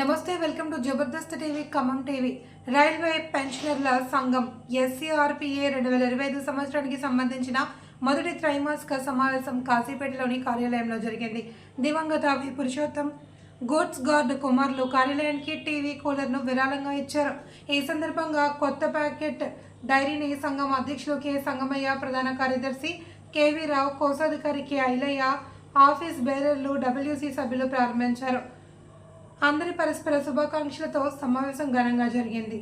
నమస్తే welcome to Jabardasth TV Khammam TV. Railway పెన్షనర్ల సంఘం ఎస్సీఆర్పీఏ రెండు వేల ఇరవై ఐదు సంవత్సరానికి సంబంధించిన మొదటి త్రైమాసిక సమావేశం కాశీపేటలోని కార్యాలయంలో జరిగింది. దివంగత వి. పురుషోత్తం గోడ్స్ గార్డ్ కుమార్లు కార్యాలయానికి టీవీ కూలర్ను విరాళంగా ఇచ్చారు. ఈ సందర్భంగా కొత్త ప్యాకెట్ డైరీని సంఘం అధ్యక్షులు కె. సంగమయ్య ప్రధాన కార్యదర్శి కేవీ రావు కోశాధికారి కె. ఐలయ్య ఆఫీస్ బేరర్లు డబ్ల్యూసీ సభ్యులు ప్రారంభించారు. అందరి పరస్పర శుభాకాంక్షలతో సమావేశం ఘనంగా జరిగింది.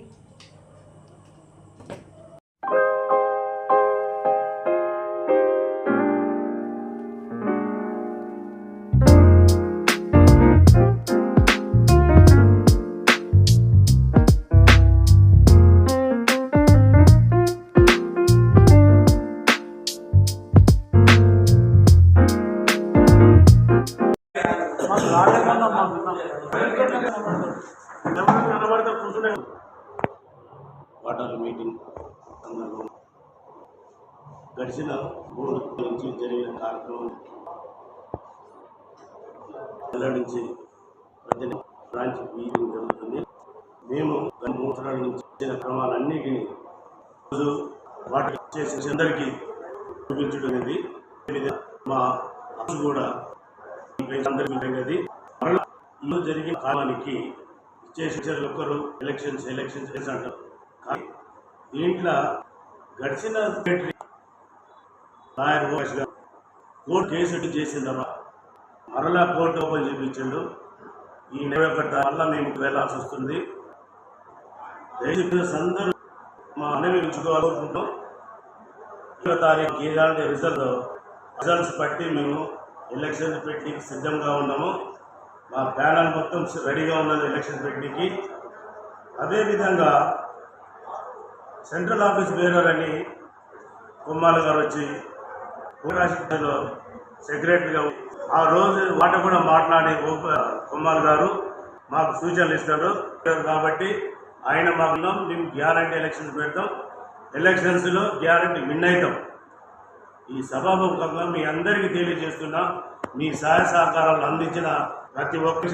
వాటర్ మీటింగ్ సందర్భం గడిచిన మూడు నుంచి జరిగిన కార్యక్రమం వెల్లడించి ప్రతి బ్రాంచ్ మీటింగ్ జరుగుతుంది. మేము గత సంవత్సరాల నుంచి చేసిన క్రమాలన్నిటినీ రోజు వాటి చేసి అందరికీ చూపించడం అనేది మా అసలు కూడా అందరికీ ఉండేది మరలా ఇల్లు జరిగిన కాలానికి చేసేసారు ఒక్కరు ఎలక్షన్స్ ఎలక్షన్స్ చేసి అంటారు కానీ దీంట్లో గడిచిన సెక్రటరీ లాయర్ ఓఎస్ గారు కోర్టు కేసు ఎటు చేసిన తర్వాత మరలా కోర్టు ఓపెన్ చేయించాడు ఈ నెల ఒకటి వల్ల మేము వెళ్ళాల్సి వస్తుంది. దయచేసి అందరూ మా మనవి ఉంచుకోవాలనుకుంటాం ఇరవై తారీఖు ఏదాంటి రిజల్ట్ రిజల్ట్స్ బట్టి మేము ఎలక్షన్స్ పెట్టి సిద్ధంగా ఉన్నాము. మా ప్యానల్ మొత్తం రెడీగా ఉన్నది ఎలక్షన్ పెట్టడానికి అదేవిధంగా సెంట్రల్ ఆఫీస్ బేరర్ అని కుమ్మాల గారు వచ్చి ఉపరాష్ట్రపతిలో సెక్రటరీగా ఆ రోజు మాట కూడా మాట్లాడే ఉప- గారు మాకు సూచనలు ఇస్తారు. కాబట్టి ఆయన మాకు మేము గ్యారంటీ ఎలక్షన్స్ పెడతాం. ఎలక్షన్స్లో గ్యారంటీ విన్ అవుతాం ఈ సభాముఖంగా మీ అందరికీ తెలియజేస్తున్నా. మీ సహాయ సహకారాలు అందించిన ప్రతి ఒక్కరి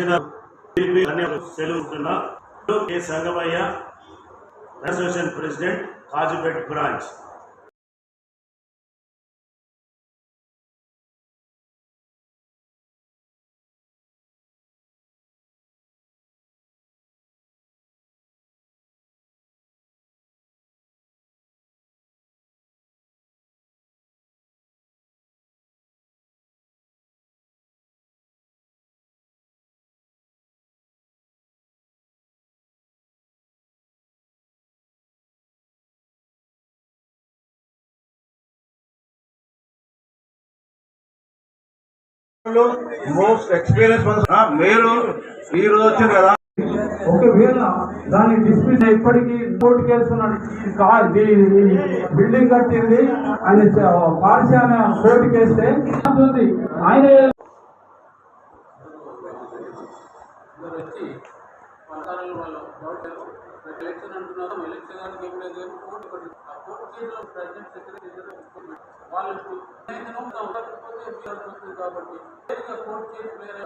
సెలవుతున్నా K Sangamayya association president Kazipet branch most experience మీరు ఈ రోజు వచ్చారు కదా. ఒకవేళ దాన్ని డిస్మిస్ ఇప్పటికీ కోర్టు బిల్డింగ్ కట్టింది. ఆయన పాఠశాల కోర్టు కేస్తే ఆయన వచ్చి ఎలక్షన్ అంటున్నారు. ఎలక్షన్ కానీ ఏం లేదు కానీ కోర్టు పడి ఆ కోర్టు కేసులో ప్రెసిడెంట్ సెక్రటరీ ఇద్దరు ఒప్పుకొని వాళ్ళకు ఉండకపోతే కాబట్టి. కోర్టు కేసు వేరే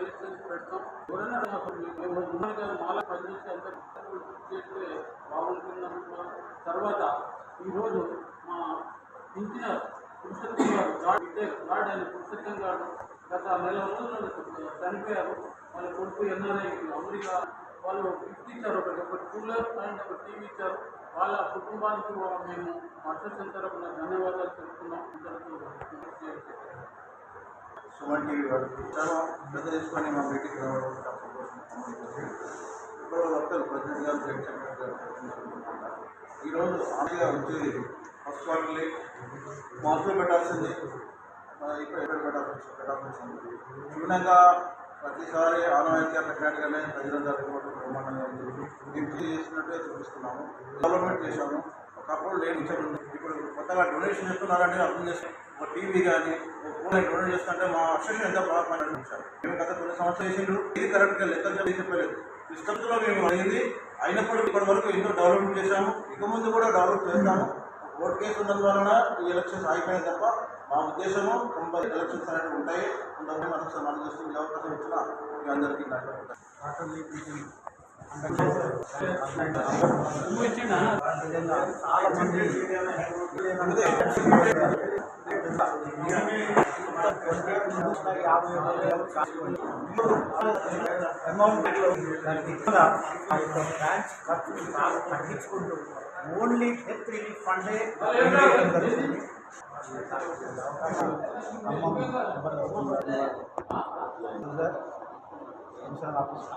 ఎలక్షన్స్ పెడతాం. ఎవరైనా అసలు మేము ఉమ్మడిగా మాల పనిచేసి అందరూ చేస్తే బాగుంటుంది అనుకున్నాం తర్వాత ఈరోజు మా ఇంజనీర్ పురుషోత్తం గారు గాడ్ గాడ్ అని పురుషోత్తం గారు గత నెల రోజుల చనిపోయారు. వాళ్ళ కొడుకు ఎన్ఆర్ఐ అమెరికా వాళ్ళు గిఫ్ట్ ఇచ్చారు ఒకటి ఒక కూలర్ అండ్ ఒక టీవీ ఇచ్చారు. వాళ్ళ కుటుంబానికి మేము అసోసియేషన్ తరఫున ధన్యవాదాలు తెలుపుతున్నాం. అందరితో సుమన్ టీవీ వాళ్ళు చాలా పెద్ద తీసుకొని మా మీటింగ్ రావడం ఇప్పుడు వస్తారు ప్రెసిడెంట్ గారు జగన్ సెక్రటరీ గారు ప్రశ్నించుకుంటున్నారు. ఈరోజు ఆమెగా వచ్చి ఫస్ట్ క్వార్టర్లీ మార్కులు పెట్టాల్సింది. ఇక్కడ ఇప్పుడు ఎక్కడ పెట్టాల్సి పెట్టాల్సి వచ్చింది? చూడంగా ప్రతిసారి ఆనవాయితీగా పెట్టినట్టుగానే ప్రజలందరూ కూడా బ్రహ్మాండంగా ఉంది మేము చేసినట్టే చూపిస్తున్నాము. డెవలప్మెంట్ చేశాము. ఒకప్పుడు లేని ఇప్పుడు కొత్తగా డొనేషన్ చేస్తున్నారంటే అర్థం చేస్తాం ఒక టీవీ కానీ ఒక ఫోన్ డొనేట్ చేస్తుంటే మా అసోసియేషన్ ఎంత బాగా పనిచేశారు. మేము గత కొన్ని సంవత్సరాలు చేసిండ్రు. ఇది కరెక్ట్గా లెక్క చెప్పి చెప్పలేదు. సిస్టమ్స్లో మేము అడిగింది అయినప్పటికీ ఇప్పటి వరకు ఎంతో డెవలప్మెంట్ చేశాము. ఇక ముందు కూడా డెవలప్ చేస్తాము. కోర్టు కేసు ఉన్నందు వలన ఈ ఎలక్షన్స్ ఆగిపోయినాయి తప్ప మా ఉద్దేశము తొంభై ఎలక్షన్స్ అనేవి ఉంటాయి. ఉండవని మనం సమానం చేస్తుంది అవకాశం ఇచ్చిన మీ అందరికీ అమౌంట్ ఖర్చు తగ్గించుకుంటూ ఓన్లీ డెత్ రిలీఫ్ ఫండే కమ్మం ఆఫీస్